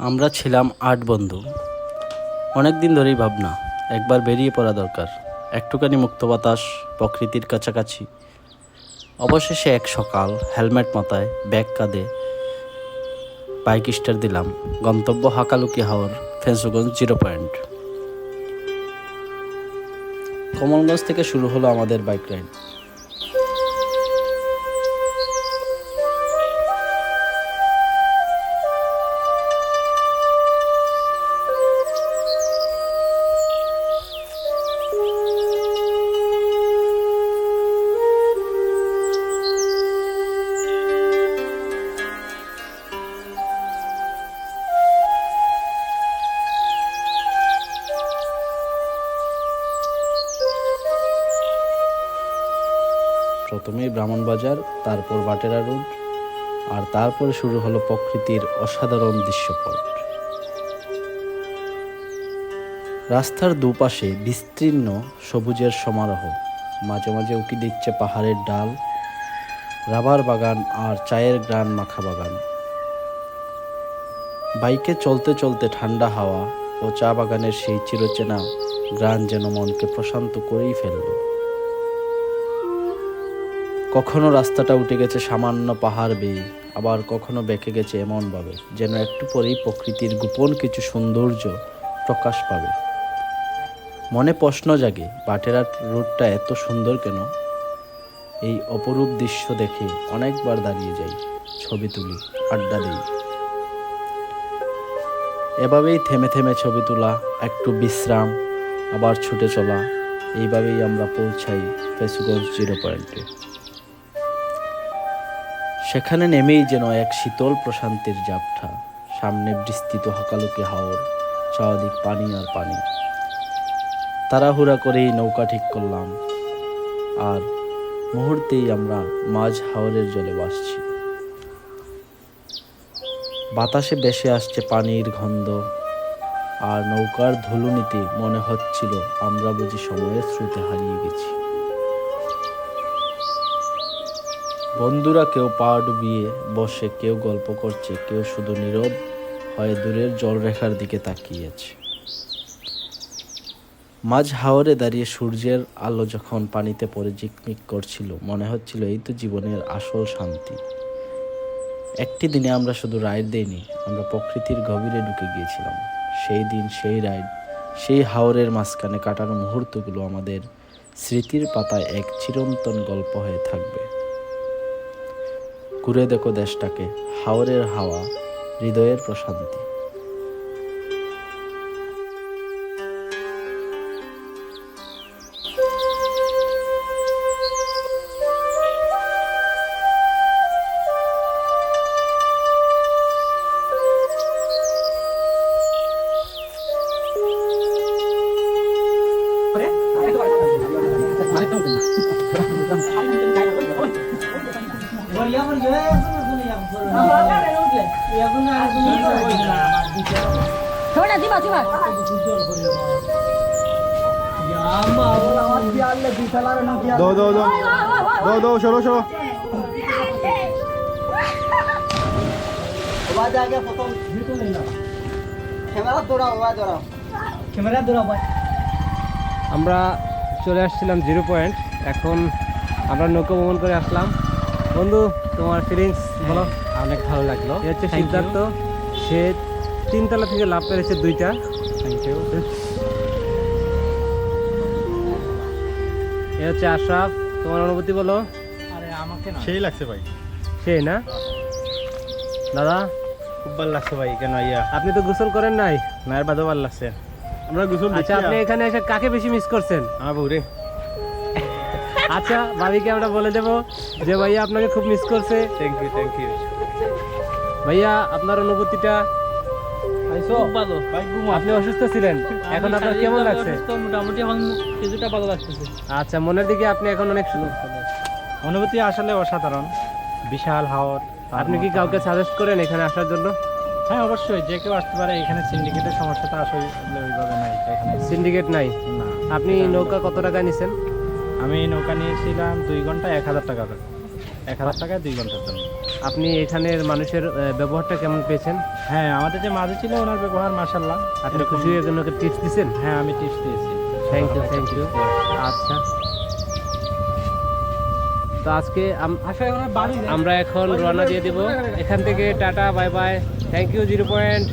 আমরা ছিলাম আট বন্ধু। অনেক দিন ধরেই ভাবনা, একবার বেরিয়ে পড়া দরকার। একটুখানি মুক্ত বাতাস, প্রকৃতির কাছাকাছি। অবশেষে এক সকাল হেলমেট মাথায় ব্যাগ কাঁধে বাইক স্টার দিলাম। গন্তব্য হাকালুকি হাওর ফেন্সুগঞ্জ জিরো পয়েন্ট। কমলগঞ্জ থেকে শুরু হলো আমাদের বাইক রাইড। প্রথমেই ব্রাহ্মণবাজার, তারপর বাটেরা রোড, আর তারপরে শুরু হলো প্রকৃতির অসাধারণ দৃশ্যপট। রাস্তার দুপাশে বিস্তীর্ণ সবুজের সমারোহ, মাঝে মাঝে উকি দিচ্ছে পাহাড়ের ডাল, রাবার বাগান আর চায়ের গ্রান মাখা বাগান। বাইকে চলতে চলতে ঠান্ডা হাওয়া ও চা বাগানের সেই চিরচেনা গ্রান যেন মনকে প্রশান্ত করেই ফেলল। কখনো রাস্তাটা উঠে গেছে সামান্য পাহাড় বেয়ে, আবার কখনো বেঁকে গেছে এমনভাবে যেন একটু পরেই প্রকৃতির গোপন কিছু সৌন্দর্য প্রকাশ পাবে। মনে প্রশ্ন জাগে, বাটেরার রোডটা এত সুন্দর কেন? এই অপরূপ দৃশ্য দেখে অনেকবার দাঁড়িয়ে যাই, ছবি তুলি, আড্ডা দিই। এভাবেই থেমে থেমে ছবি তোলা, একটু বিশ্রাম, আবার ছুটে চলা, এইভাবেই আমরা পৌঁছাই ফেসুগঞ্জ জিরো পয়েন্টে। সেখানে নেমেই যেন এক শীতল প্রশান্তির জাপটা সামনে বিস্তৃত হকালুকি হাওর চারিদিক পানি আর পানি। তাড়াহুড়া করেই নৌকা ঠিক করলাম। আর মুহূর্তেই আমরা মাঝ হাওরের জলে ভাসছি। বাতাসে ভেসে আসছে পানির গন্ধ, আর নৌকার ধুলুনিতে মনে হচ্ছিল আমরা বুঝি সময়ের স্রোতে হারিয়ে গেছি। বন্ধুরা, কেউ পা ডুবিয়ে বসে, কেউ গল্প করছে, কেউ শুধু নীরব হয়ে দূরের জলরেখার দিকে তাকিয়ে আছে মাঝ হাওরে দাঁড়িয়ে সূর্যের আলো যখন পানিতে পড়ে ঝিকমিক করছিল, মনে হচ্ছিল এই তো জীবনের আসল শান্তি। একটি দিনে আমরা শুধু রাইড দেইনি, আমরা প্রকৃতির গভীরে ঢুকে গিয়েছিলাম। সেই দিন, সেই রাইড সেই হাওরের মাঝখানে কাটানো মুহূর্তগুলো আমাদের স্মৃতির পাতায় এক চিরন্তন গল্প হয়ে থাকবে। ঘুরে দেখো দেশটাকে হাওরের হাওয়া হৃদয়ের প্রশান্তি আমরা চলে আসছিলাম জিরো পয়েন্ট। এখন আমরা নৌকা ভ্রমণ করে আসলাম। বন্ধু তোমার ফিলিংস বলো। অনেক ভালো লাগল। এ হচ্ছে সিদ্ধার্থ। সে তিনতলা থেকে লাভ পেরেছে দুইটা। থ্যাংক ইউ এ হচ্ছে আশরাফ তোমার অনুভূতি বলো। সেই লাগছে ভাই। সেই না? দাদা? খুব ভালো লাগছে ভাই কেন ইয়া আপনি তো গোসল করেন নাই? নায়ের বাদও ভালো লাগছে। আমরা গোসল আচ্ছা আপনি এখানে এসে কাকে বেশি মিস করছেন? আমার বউরে। আচ্ছা ভাবিকে আমরা বলে দেব যে ভাইয়া আপনাকে খুব মিস করছে। থ্যাংক ইউ থ্যাংক ইউ ভাইয়া আপনার অনুভূতিটা? ভালো। ভাই আপনি অসুস্থ ছিলেন? এখন আপনার কেমন লাগছে? মোটামুটি এখন কিছুটা ভালো লাগতেছে। আচ্ছা মনের দিকে আপনি এখন অনেক সুন্দর। অনুভূতি আসলে অসাধারণ। বিশাল হাওর আপনি কি কাউকে সাজেস্ট করেন এখানে আসার জন্য? হ্যাঁ অবশ্যই যে কেউ আসতে পারে এখানে সিন্ডিকেটের সমস্যাটা আসলে ওইভাবে নাই এখানে সিন্ডিকেট নাই? না। আপনি নৌকা কত টাকা নিছেন? আমি নৌকা নিয়েছিলাম দুই ঘণ্টা এক হাজার টাকা করে। এক হাজার টাকায় দুই ঘণ্টার জন্য। আপনি এখানের মানুষের ব্যবহারটা কেমন পেয়েছেন? হ্যাঁ আমাদের যে মাঝে ছিল ওনার ব্যবহার মাসাল্লাহ আপনি খুশি হয়ে ওনাকে টিপস দিচ্ছেন হ্যাঁ আমি টিপস দিয়েছি। থ্যাংক ইউ থ্যাংক ইউ আচ্ছা। তো আজকে আম- আমরা এখন রওনা দিয়ে দিব। এখান থেকে tata bye bye. Thank you zero point